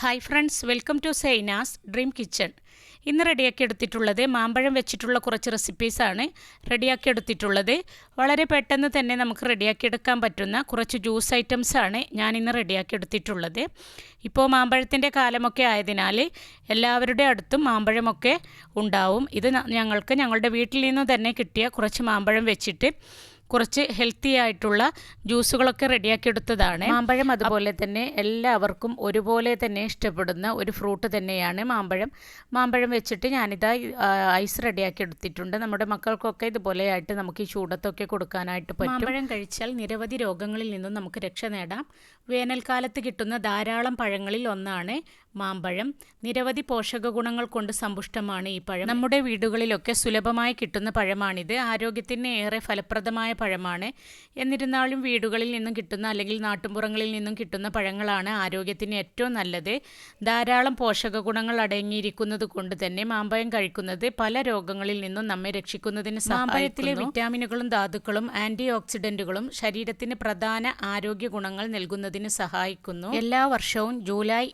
Hi friends welcome to Saina's dream kitchen ഇന്ന് റെഡിയാക്കി എടുത്തിട്ടുള്ളത് മാമ്പഴം വെച്ചിട്ടുള്ള കുറച്ച് റെസിപ്പീസാണ് റെഡിയാക്കി എടുത്തിട്ടുള്ളത്. വളരെ പെട്ടെന്ന് തന്നെ നമുക്ക് റെഡിയാക്കി എടുക്കാൻ പറ്റുന്ന കുറച്ച് ജ്യൂസ് ഐറ്റംസ് ആണ് ഞാൻ ഇന്ന് റെഡിയാക്കി എടുത്തിട്ടുള്ളത്. ഇപ്പോൾ മാമ്പഴത്തിന്റെ കാലമൊക്കെ ആയതിനാൽ എല്ലാവരുടെ അടുത്തും മാമ്പഴമൊക്കെ ഉണ്ടാവും. ഇത് ഞങ്ങൾക്ക് ഞങ്ങളുടെ വീട്ടിൽ നിന്ന് തന്നെ കിട്ടിയ കുറച്ച് മാമ്പഴം വെച്ചിട്ട് കുറച്ച് ഹെൽത്തി ആയിട്ടുള്ള ജ്യൂസുകളൊക്കെ റെഡിയാക്കി എടുത്തതാണ്. മാമ്പഴം അതുപോലെ തന്നെ എല്ലാവർക്കും ഒരുപോലെ തന്നെ ഇഷ്ടപ്പെടുന്ന ഒരു ഫ്രൂട്ട് തന്നെയാണ് മാമ്പഴം. മാമ്പഴം വെച്ചിട്ട് ഞാനിതാ ഐസ് റെഡിയാക്കി എടുത്തിട്ടുണ്ട്. നമ്മുടെ മക്കൾക്കൊക്കെ ഇതുപോലെയായിട്ട് നമുക്ക് ഈ ചൂടത്തൊക്കെ കൊടുക്കാനായിട്ട് പറ്റും. മാമ്പഴം കഴിച്ചാൽ നിരവധി രോഗങ്ങളിൽ നിന്നും നമുക്ക് രക്ഷ നേടാം. വേനൽക്കാലത്ത് കിട്ടുന്ന ധാരാളം പഴങ്ങളിൽ ഒന്നാണ് മാമ്പഴം നിരവധി പോഷക ഗുണങ്ങൾ കൊണ്ട് സമ്പുഷ്ടമാണ് ഈ പഴം. നമ്മുടെ വീടുകളിലൊക്കെ സുലഭമായി കിട്ടുന്ന പഴമാണിത്. ആരോഗ്യത്തിന് ഏറെ ഫലപ്രദമായ പഴമാണ്. എന്നിരുന്നാലും വീടുകളിൽ നിന്നും കിട്ടുന്ന അല്ലെങ്കിൽ നാട്ടുമ്പുറങ്ങളിൽ നിന്നും കിട്ടുന്ന പഴങ്ങളാണ് ആരോഗ്യത്തിന് ഏറ്റവും നല്ലത്. ധാരാളം പോഷക ഗുണങ്ങൾ അടങ്ങിയിരിക്കുന്നത് കൊണ്ട് തന്നെ മാമ്പഴം കഴിക്കുന്നത് പല രോഗങ്ങളിൽ നിന്നും നമ്മെ രക്ഷിക്കുന്നതിന് മാമ്പഴത്തിലെ വിറ്റാമിനുകളും ധാതുക്കളും ആന്റി ഓക്സിഡന്റുകളും ശരീരത്തിന് പ്രധാന ആരോഗ്യ ഗുണങ്ങൾ നൽകുന്നതിന് സഹായിക്കുന്നു. എല്ലാ വർഷവും ജൂലൈ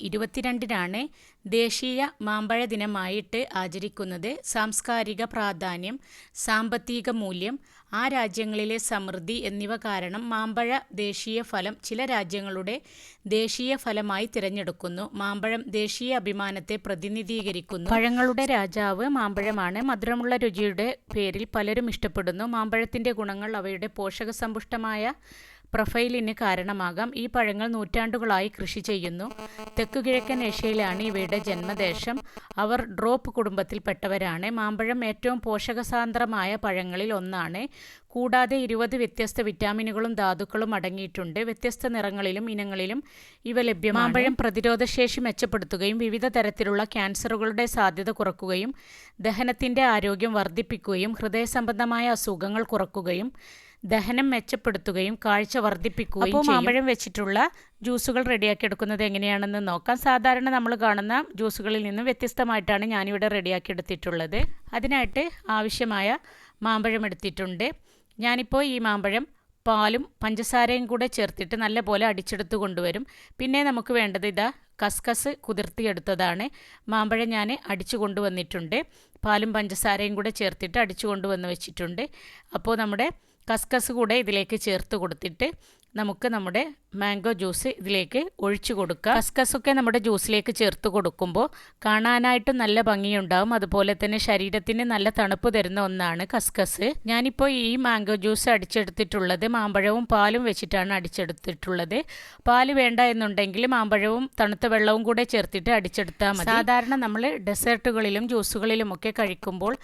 ഇരുപത്തിരണ്ടിനാണ് ദേശീയ മാമ്പഴ ദിനമായിട്ട് ആചരിക്കുന്നത്. സാംസ്കാരിക പ്രാധാന്യം സാമ്പത്തിക മൂല്യം ആ രാജ്യങ്ങളിലെ സമൃദ്ധി എന്നിവ കാരണം മാമ്പഴ ദേശീയ ഫലം ചില രാജ്യങ്ങളുടെ ദേശീയ ഫലമായി തിരഞ്ഞെടുക്കുന്നു. മാമ്പഴം ദേശീയ അഭിമാനത്തെ പ്രതിനിധീകരിക്കുന്നു. പഴങ്ങളുടെ രാജാവ് മാമ്പഴമാണ്. മധുരമുള്ള രുചിയുടെ പേരിൽ പലരും ഇഷ്ടപ്പെടുന്നു. മാമ്പഴത്തിന്റെ ഗുണങ്ങൾ അവയുടെ പോഷകസമ്പുഷ്ടമായ പ്രൊഫൈലിന് കാരണമാകാം. ഈ പഴങ്ങൾ നൂറ്റാണ്ടുകളായി കൃഷി ചെയ്യുന്നു. തെക്കുകിഴക്കൻ ഏഷ്യയിലാണ് ഇവയുടെ ജന്മദേശം. അവർ ഡ്രോപ്പ് കുടുംബത്തിൽപ്പെട്ടവരാണ്. മാമ്പഴം ഏറ്റവും പോഷകസാന്ദ്രമായ പഴങ്ങളിൽ ഒന്നാണ്. കൂടാതെ ഇരുപത് വ്യത്യസ്ത വിറ്റാമിനുകളും ധാതുക്കളും അടങ്ങിയിട്ടുണ്ട്. വ്യത്യസ്ത നിറങ്ങളിലും ഇനങ്ങളിലും ഇവ ലഭ്യമാണ്. മാമ്പഴം പ്രതിരോധശേഷി മെച്ചപ്പെടുത്തുകയും വിവിധ തരത്തിലുള്ള ക്യാൻസറുകളുടെ സാധ്യത കുറക്കുകയും ദഹനത്തിന്റെ ആരോഗ്യം വർദ്ധിപ്പിക്കുകയും ഹൃദയ സംബന്ധമായ അസുഖങ്ങൾ കുറക്കുകയും ദഹനം മെച്ചപ്പെടുത്തുകയും കാഴ്ച വർദ്ധിപ്പിക്കുകയും അപ്പോൾ മാമ്പഴം വെച്ചിട്ടുള്ള ജ്യൂസുകൾ റെഡിയാക്കി എടുക്കുന്നത് എങ്ങനെയാണെന്ന് നോക്കാം. സാധാരണ നമ്മൾ കാണുന്ന ജ്യൂസുകളിൽ നിന്നും വ്യത്യസ്തമായിട്ടാണ് ഞാനിവിടെ റെഡിയാക്കി എടുത്തിട്ടുള്ളത് അതിനായിട്ട് ആവശ്യമായ മാമ്പഴം എടുത്തിട്ടുണ്ട്. ഞാനിപ്പോൾ ഈ മാമ്പഴം പാലും പഞ്ചസാരയും കൂടെ ചേർത്തിട്ട് നല്ലപോലെ അടിച്ചെടുത്ത് കൊണ്ടുവരും. പിന്നെ നമുക്ക് വേണ്ടത് ഇതാ കസ്കസ് കുതിർത്തിയെടുത്തതാണ്. മാമ്പഴം ഞാൻ അടിച്ചു കൊണ്ടുവന്നിട്ടുണ്ട്. പാലും പഞ്ചസാരയും കൂടെ ചേർത്തിട്ട് അടിച്ചു കൊണ്ടുവന്ന് വെച്ചിട്ടുണ്ട്. അപ്പോൾ നമ്മുടെ കസ്കസ് കൂടെ ഇതിലേക്ക് ചേർത്ത് കൊടുത്തിട്ട് നമുക്ക് നമ്മുടെ മാംഗോ ജ്യൂസ് ഇതിലേക്ക് ഒഴിച്ചു കൊടുക്കാം. കസ്കസൊക്കെ നമ്മുടെ ജ്യൂസിലേക്ക് ചേർത്ത് കൊടുക്കുമ്പോൾ കാണാനായിട്ട് നല്ല ഭംഗിയുണ്ടാവും. അതുപോലെ തന്നെ ശരീരത്തിന് നല്ല തണുപ്പ് തരുന്ന ഒന്നാണ് കസ്കസ്. ഞാനിപ്പോൾ ഈ മാംഗോ ജ്യൂസ് അടിച്ചെടുത്തിട്ടുള്ളത് മാമ്പഴവും പാലും വെച്ചിട്ടാണ് അടിച്ചെടുത്തിട്ടുള്ളത്. പാൽ വേണ്ട എന്നുണ്ടെങ്കിൽ മാമ്പഴവും തണുത്ത വെള്ളവും കൂടെ ചേർത്തിട്ട് അടിച്ചെടുത്താൽ മതി. സാധാരണ നമ്മൾ ഡെസേർട്ടുകളിലും ജ്യൂസുകളിലും ഒക്കെ കഴിക്കുമ്പോൾ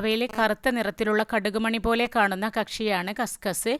അവയിൽ കറുത്ത നിറത്തിലുള്ള കടുകുമണി പോലെ കാണുന്ന കക്ഷിയാണ് കസ്കസ്.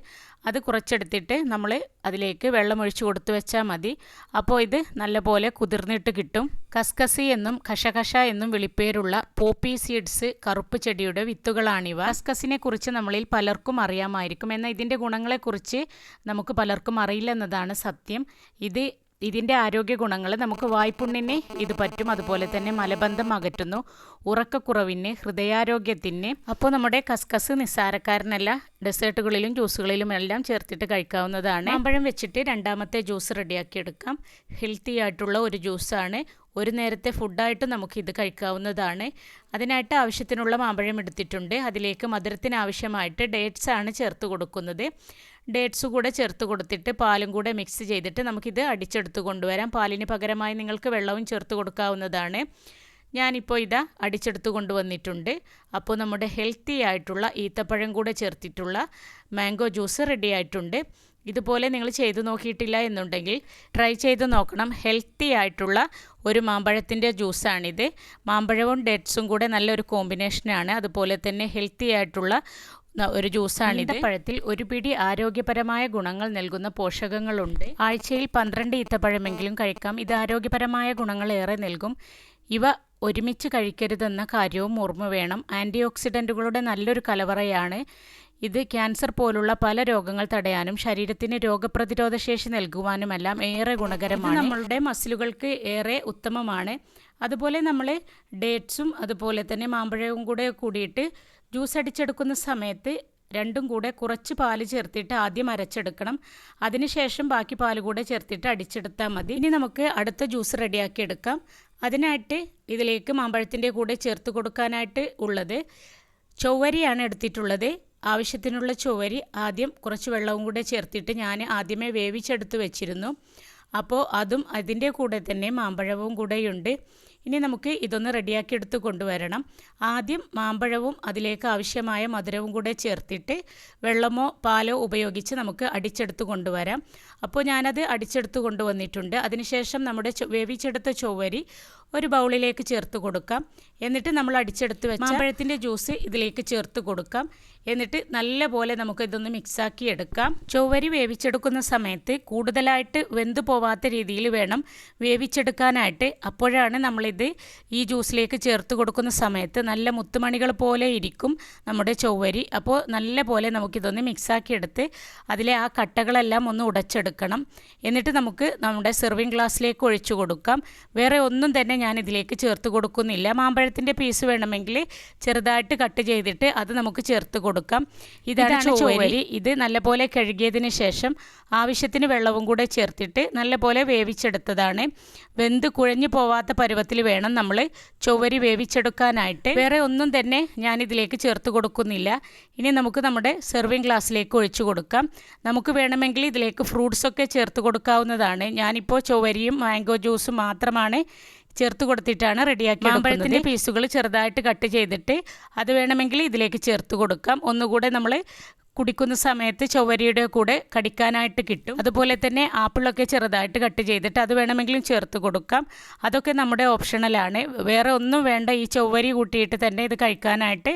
അത് കുറച്ചെടുത്തിട്ട് നമ്മൾ അതിലേക്ക് വെള്ളമൊഴിച്ച് കൊടുത്തു വെച്ചാൽ മതി. അപ്പോൾ ഇത് നല്ലപോലെ കുതിർന്നിട്ട് കിട്ടും. കസ്കസി എന്നും കഷകഷ എന്നും വിളിപ്പേരുള്ള പോപ്പി സീഡ്സ് കറുപ്പ് ചെടിയുടെ വിത്തുകളാണിവ. കസ്കസിനെ കുറിച്ച് നമ്മളിൽ പലർക്കും അറിയാമായിരിക്കും. എന്നാൽ ഇതിന്റെ ഗുണങ്ങളെക്കുറിച്ച് നമുക്ക് പലർക്കും അറിയില്ലെന്നതാണ് സത്യം. ഇത് ഇതിന്റെ ആരോഗ്യ ഗുണങ്ങൾ നമുക്ക് വായ്പുണ്ണിന് ഇത് പറ്റും. അതുപോലെ തന്നെ മലബന്ധം അകറ്റുന്നു. ഉറക്കക്കുറവിന് ഹൃദയാരോഗ്യത്തിന്. അപ്പോൾ നമ്മുടെ കസ്കസ് നിസ്സാരക്കാരനല്ല ഡെസേർട്ടുകളിലും ജ്യൂസുകളിലും എല്ലാം ചേർത്തിട്ട് കഴിക്കാവുന്നതാണ്. മാമ്പഴം വെച്ചിട്ട് രണ്ടാമത്തെ ജ്യൂസ് റെഡിയാക്കി എടുക്കാം ഹെൽത്തി ആയിട്ടുള്ള ഒരു ജ്യൂസാണ്. ഒരു നേരത്തെ ഫുഡായിട്ട് നമുക്ക് ഇത് കഴിക്കാവുന്നതാണ്. അതിനായിട്ട് ആവശ്യത്തിനുള്ള മാമ്പഴം എടുത്തിട്ടുണ്ട്. അതിലേക്ക് മധുരത്തിന് ആവശ്യമായിട്ട് ഡേറ്റ്സ് ആണ് ചേർത്ത് കൊടുക്കുന്നത്. ഡേറ്റ്സ് കൂടെ ചേർത്ത് കൊടുത്തിട്ട് പാലും കൂടെ മിക്സ് ചെയ്തിട്ട് നമുക്കിത് അടിച്ചെടുത്ത് കൊണ്ടുവരാം. പാലിന് പകരമായി നിങ്ങൾക്ക് വെള്ളവും ചേർത്ത് കൊടുക്കാവുന്നതാണ്. ഞാനിപ്പോൾ ഇതാ അടിച്ചെടുത്ത് കൊണ്ടുവന്നിട്ടുണ്ട്. അപ്പോൾ നമ്മുടെ ഹെൽത്തി ആയിട്ടുള്ള ഈത്തപ്പഴം കൂടെ ചേർത്തിട്ടുള്ള മാംഗോ ജ്യൂസ് റെഡി ആയിട്ടുണ്ട്. ഇതുപോലെ നിങ്ങൾ ചെയ്തു നോക്കിയിട്ടില്ല എന്നുണ്ടെങ്കിൽ ട്രൈ ചെയ്ത് നോക്കണം. ഹെൽത്തി ആയിട്ടുള്ള ഒരു മാമ്പഴത്തിന്റെ ജ്യൂസാണിത് മാമ്പഴവും ഡേറ്റ്സും കൂടെ നല്ലൊരു കോമ്പിനേഷനാണ് അതുപോലെ തന്നെ ഹെൽത്തി ആയിട്ടുള്ള ഒരു ജ്യൂസാണിത്. പഴത്തിൽ ഒരു പിടി ആരോഗ്യപരമായ ഗുണങ്ങൾ നൽകുന്ന പോഷകങ്ങളുണ്ട്. ആഴ്ചയിൽ പന്ത്രണ്ട് ഈത്തപ്പഴമെങ്കിലും കഴിക്കാം. ഇത് ആരോഗ്യപരമായ ഗുണങ്ങൾ ഏറെ നൽകും. ഇവ ഒരുമിച്ച് കഴിക്കരുതെന്ന കാര്യവും ഓർമ്മ വേണം. ആന്റി ഓക്സിഡന്റുകളുടെ നല്ലൊരു കലവറയാണ് ഇത്. ക്യാൻസർ പോലുള്ള പല രോഗങ്ങൾ തടയാനും ശരീരത്തിന് രോഗപ്രതിരോധ ശേഷി നൽകുവാനുമെല്ലാം ഏറെ ഗുണകരമാണ്. നമ്മളുടെ മസിലുകൾക്ക് ഏറെ ഉത്തമമാണ്. അതുപോലെ നമ്മൾ ഡേറ്റ്സും അതുപോലെ തന്നെ മാമ്പഴവും കൂടെ കൂടിയിട്ട് ജ്യൂസ് അടിച്ചെടുക്കുന്ന സമയത്ത് രണ്ടും കൂടെ കുറച്ച് പാൽ ചേർത്തിട്ട് ആദ്യം അരച്ചെടുക്കണം. അതിനുശേഷം ബാക്കി പാൽ കൂടെ ചേർത്തിട്ട് അടിച്ചെടുത്താൽ മതി. ഇനി നമുക്ക് അടുത്ത ജ്യൂസ് റെഡിയാക്കി എടുക്കാം. അതിനായിട്ട് ഇതിലേക്ക് മാമ്പഴത്തിന്റെ കൂടെ ചേർത്ത് കൊടുക്കാനായിട്ട് ഉള്ളത്. ചൊവ്വരിയാണ് എടുത്തിട്ടുള്ളത്. ആവശ്യത്തിനുള്ള ചൊവ്വരി ആദ്യം കുറച്ച് വെള്ളവും കൂടെ ചേർത്തിട്ട് ഞാൻ ആദ്യമേ വേവിച്ചെടുത്ത് വെച്ചിരുന്നു. അപ്പോൾ അതും അതിന്റെ കൂടെ തന്നെ മാമ്പഴവും കൂടെയുണ്ട്. ഇനി നമുക്ക് ഇതൊന്ന് റെഡിയാക്കി എടുത്ത് കൊണ്ടുവരണം. ആദ്യം മാമ്പഴവും അതിലേക്ക് ആവശ്യമായ മധുരവും കൂടെ ചേർത്തിട്ട് വെള്ളമോ പാലോ ഉപയോഗിച്ച് നമുക്ക് അടിച്ചെടുത്ത് കൊണ്ടുവരാം. അപ്പോൾ ഞാനത് അടിച്ചെടുത്ത് കൊണ്ടുവന്നിട്ടുണ്ട്. അതിനുശേഷം നമ്മുടെ വേവിച്ചെടുത്ത ചൊവ്വരി ഒരു ബൗളിലേക്ക് ചേർത്ത് കൊടുക്കാം. എന്നിട്ട് നമ്മൾ അടിച്ചെടുത്ത് വെച്ച മാമ്പഴത്തിന്റെ ജ്യൂസ് ഇതിലേക്ക് ചേർത്ത് കൊടുക്കാം. എന്നിട്ട് നല്ല പോലെ നമുക്ക് ഇതൊന്ന് മിക്സാക്കി എടുക്കാം. ചൊവ്വരി വേവിച്ചെടുക്കുന്ന സമയത്ത് കൂടുതലായിട്ട് വെന്തു പോവാത്ത രീതിയിൽ വേണം വേവിച്ചെടുക്കാനായിട്ട്. അപ്പോഴാണ് നമ്മളിത് ഈ ജ്യൂസിലേക്ക് ചേർത്ത് കൊടുക്കുന്ന സമയത്ത് നല്ല മുത്തുമണികൾ പോലെ ഇരിക്കും നമ്മുടെ ചൊവ്വരി. അപ്പോൾ നല്ല പോലെ നമുക്കിതൊന്ന് മിക്സാക്കി എടുത്ത് അതിലെ ആ കട്ടകളെല്ലാം ഒന്ന് ഉടച്ചെടുക്കണം. എന്നിട്ട് നമുക്ക് നമ്മുടെ സെർവിങ് ഗ്ലാസ്സിലേക്ക് ഒഴിച്ചു കൊടുക്കാം. വേറെ ഒന്നും തന്നെ ഞാൻ ഇതിലേക്ക് ചേർത്ത് കൊടുക്കുന്നില്ല. മാമ്പഴത്തിന്റെ പീസ് വേണമെങ്കിൽ ചെറുതായിട്ട് കട്ട് ചെയ്തിട്ട് അത് നമുക്ക് ചേർത്ത് കൊടുക്കാം ഇതാണ് ചോവരി ഇത് നല്ലപോലെ കഴുകിയതിന് ശേഷം ആവശ്യത്തിന് വെള്ളവും കൂടെ ചേർത്തിട്ട് നല്ലപോലെ വേവിച്ചെടുത്തതാണ്. വെന്ത് കുഴഞ്ഞു പോവാത്ത പരുവത്തിൽ വേണം നമ്മൾ ചൊവ്വരി വേവിച്ചെടുക്കാനായിട്ട്. വേറെ ഒന്നും തന്നെ ഞാൻ ഇതിലേക്ക് ചേർത്ത് കൊടുക്കുന്നില്ല. ഇനി നമുക്ക് നമ്മുടെ സെർവിങ് ഗ്ലാസ്സിലേക്ക് ഒഴിച്ചു കൊടുക്കാം. നമുക്ക് വേണമെങ്കിൽ ഇതിലേക്ക് ഫ്രൂട്ട്സൊക്കെ ചേർത്ത് കൊടുക്കാവുന്നതാണ്. ഞാനിപ്പോൾ ചൊവ്വരിയും മാംഗോ ജ്യൂസും മാത്രമാണ് ചേർത്ത് കൊടുത്തിട്ടാണ് റെഡിയാക്കി മാമ്പഴത്തിന്റെ പീസുകൾ ചെറുതായിട്ട് കട്ട് ചെയ്തിട്ട് അത് വേണമെങ്കിൽ ഇതിലേക്ക് ചേർത്ത് കൊടുക്കാം. ഒന്നുകൂടെ നമ്മൾ കുടിക്കുന്ന സമയത്ത് ചൊവ്വരിയുടെ കൂടെ കടിക്കാനായിട്ട് കിട്ടും. അതുപോലെ തന്നെ ആപ്പിളൊക്കെ ചെറുതായിട്ട് കട്ട് ചെയ്തിട്ട് അത് വേണമെങ്കിലും ചേർത്ത് കൊടുക്കാം. അതൊക്കെ നമ്മുടെ ഓപ്ഷണലാണ് വേറെ ഒന്നും വേണ്ട ഈ ചൊവ്വരി കൂട്ടിയിട്ട് തന്നെ ഇത് കഴിക്കാനായിട്ട്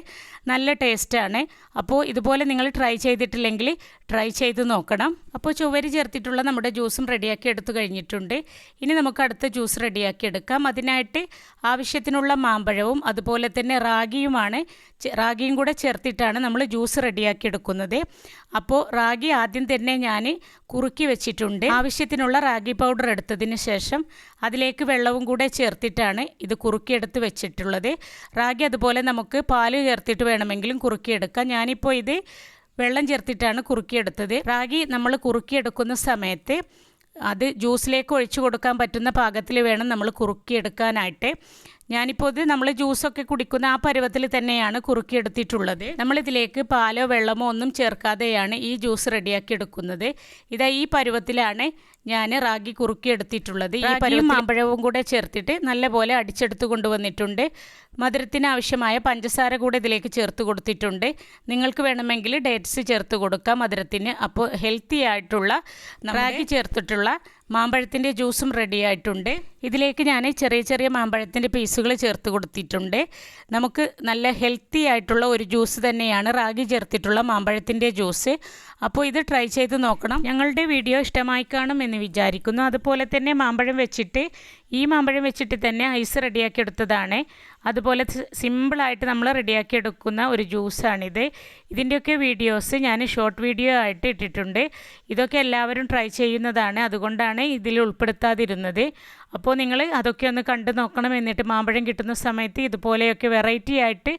നല്ല ടേസ്റ്റാണ് അപ്പോൾ ഇതുപോലെ നിങ്ങൾ ട്രൈ ചെയ്തിട്ടില്ലെങ്കിൽ ട്രൈ ചെയ്ത് നോക്കണം. അപ്പോൾ ചുവരി ചേർത്തിട്ടുള്ള നമ്മുടെ ജ്യൂസും റെഡിയാക്കി എടുത്തു കഴിഞ്ഞിട്ടുണ്ട്. ഇനി നമുക്ക് അടുത്ത ജ്യൂസ് റെഡിയാക്കി എടുക്കാം. അതിനായിട്ട് ആവശ്യത്തിനുള്ള മാമ്പഴവും അതുപോലെ തന്നെ റാഗിയുമാണ്. റാഗിയും കൂടെ ചേർത്തിട്ടാണ് നമ്മൾ ജ്യൂസ് റെഡിയാക്കി എടുക്കുന്നത്. അപ്പോൾ റാഗി ആദ്യം തന്നെ ഞാൻ കുറുക്കി വെച്ചിട്ടുണ്ട്. ആവശ്യത്തിനുള്ള റാഗി പൗഡർ എടുത്തതിന് ശേഷം അതിലേക്ക് വെള്ളവും കൂടെ ചേർത്തിട്ടാണ് ഇത് കുറുക്കിയെടുത്ത് വെച്ചിട്ടുള്ളത്. റാഗി അതുപോലെ നമുക്ക് പാൽ ചേർത്തിട്ട് വേണമെങ്കിലും കുറുക്കിയെടുക്കാം. ഞാനിപ്പോൾ ഇത് വെള്ളം ചേർത്തിട്ടാണ് കുറുക്കിയെടുത്തത്. റാഗി നമ്മൾ കുറുക്കിയെടുക്കുന്ന സമയത്ത് അത് ജ്യൂസിലേക്ക് ഒഴിച്ചു കൊടുക്കാൻ പറ്റുന്ന പാകത്തിൽ വേണം നമ്മൾ കുറുക്കിയെടുക്കാനായിട്ട്. ഞാനിപ്പോൾ ഇത് നമ്മൾ ജ്യൂസൊക്കെ കുടിക്കുന്ന ആ പരുവത്തിൽ തന്നെയാണ് കുറുക്കിയെടുത്തിട്ടുള്ളത്. നമ്മളിതിലേക്ക് പാലോ വെള്ളമോ ഒന്നും ചേർക്കാതെയാണ് ഈ ജ്യൂസ് റെഡിയാക്കി എടുക്കുന്നത്. ഇതാ ഈ പരുവത്തിലാണ് ഞാൻ റാഗി കുറുക്കിയെടുത്തിട്ടുള്ളത്. ഈ പരുവം മാമ്പഴവും കൂടെ ചേർത്തിട്ട് നല്ലപോലെ അടിച്ചെടുത്ത് കൊണ്ടുവന്നിട്ടുണ്ട്. മധുരത്തിന് ആവശ്യമായ പഞ്ചസാര കൂടെ ഇതിലേക്ക് ചേർത്ത് കൊടുത്തിട്ടുണ്ട്. നിങ്ങൾക്ക് വേണമെങ്കിൽ ഡേറ്റ്സ് ചേർത്ത് കൊടുക്കാം മധുരത്തിന്. അപ്പോൾ ഹെൽത്തി ആയിട്ടുള്ള റാഗി ചേർത്തിട്ടുള്ള മാമ്പഴത്തിന്റെ ജ്യൂസും റെഡിയായിട്ടുണ്ട് ഇതിലേക്ക് ഞാൻ ചെറിയ ചെറിയ മാമ്പഴത്തിന്റെ പീസുകൾ ചേർത്ത് കൊടുത്തിട്ടുണ്ട്. നമുക്ക് നല്ല ഹെൽത്തി ആയിട്ടുള്ള ഒരു ജ്യൂസ് തന്നെയാണ് റാഗി ചേർത്തിട്ടുള്ള മാമ്പഴത്തിന്റെ ജ്യൂസ് അപ്പോൾ ഇത് ട്രൈ ചെയ്ത് നോക്കണം. ഞങ്ങളുടെ വീഡിയോ ഇഷ്ടമായി കാണും എന്ന് വിചാരിക്കുന്നു. അതുപോലെ തന്നെ മാമ്പഴം വെച്ചിട്ട് ഈ മാമ്പഴം വെച്ചിട്ട് തന്നെ ഐസ് റെഡിയാക്കി എടുത്തതാണ്. അതുപോലെ സിമ്പിളായിട്ട് നമ്മൾ റെഡിയാക്കി എടുക്കുന്ന ഒരു ജ്യൂസാണിത്. ഇതിന്റെയൊക്കെ വീഡിയോസ് ഞാൻ ഷോർട്ട് വീഡിയോ ആയിട്ട് ഇട്ടിട്ടുണ്ട്. ഇതൊക്കെ എല്ലാവരും ട്രൈ ചെയ്യുന്നതാണ്. അതുകൊണ്ടാണ് ഇതിൽ ഉൾപ്പെടുത്താതിരുന്നത്. അപ്പോൾ നിങ്ങൾ അതൊക്കെ ഒന്ന് കണ്ടു നോക്കണം എന്നിട്ട് മാമ്പഴം കിട്ടുന്ന സമയത്ത് ഇതുപോലെയൊക്കെ വെറൈറ്റി ആയിട്ട്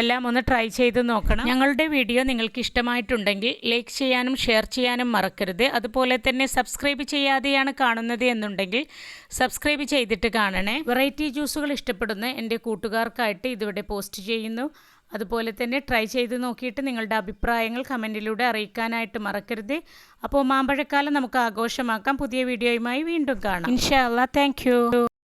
എല്ലാം ഒന്ന് ട്രൈ ചെയ്ത് നോക്കണം. ഞങ്ങളുടെ വീഡിയോ നിങ്ങൾക്ക് ഇഷ്ടമായിട്ടുണ്ടെങ്കിൽ ലൈക്ക് ചെയ്യാനും ഷെയർ ചെയ്യാനും മറക്കരുത്. അതുപോലെ തന്നെ സബ്സ്ക്രൈബ് ചെയ്യാതെയാണ് കാണുന്നത് എന്നുണ്ടെങ്കിൽ സബ്സ്ക്രൈബ് ചെയ്തിട്ട് കാണണേ. വെറൈറ്റി ജ്യൂസുകൾ ഇഷ്ടപ്പെടുന്ന എന്റെ കൂട്ടുകാർക്കായിട്ട് ഇതിവിടെ പോസ്റ്റ് ചെയ്യുന്നു. അതുപോലെ തന്നെ ട്രൈ ചെയ്ത് നോക്കിയിട്ട് നിങ്ങളുടെ അഭിപ്രായങ്ങൾ കമന്റിലൂടെ അറിയിക്കാനായിട്ട് മറക്കരുത്. അപ്പോൾ മാമ്പഴക്കാലം നമുക്ക് ആഘോഷമാക്കാം. പുതിയ വീഡിയോയുമായി വീണ്ടും കാണാം. ഇൻഷാല്ല താങ്ക്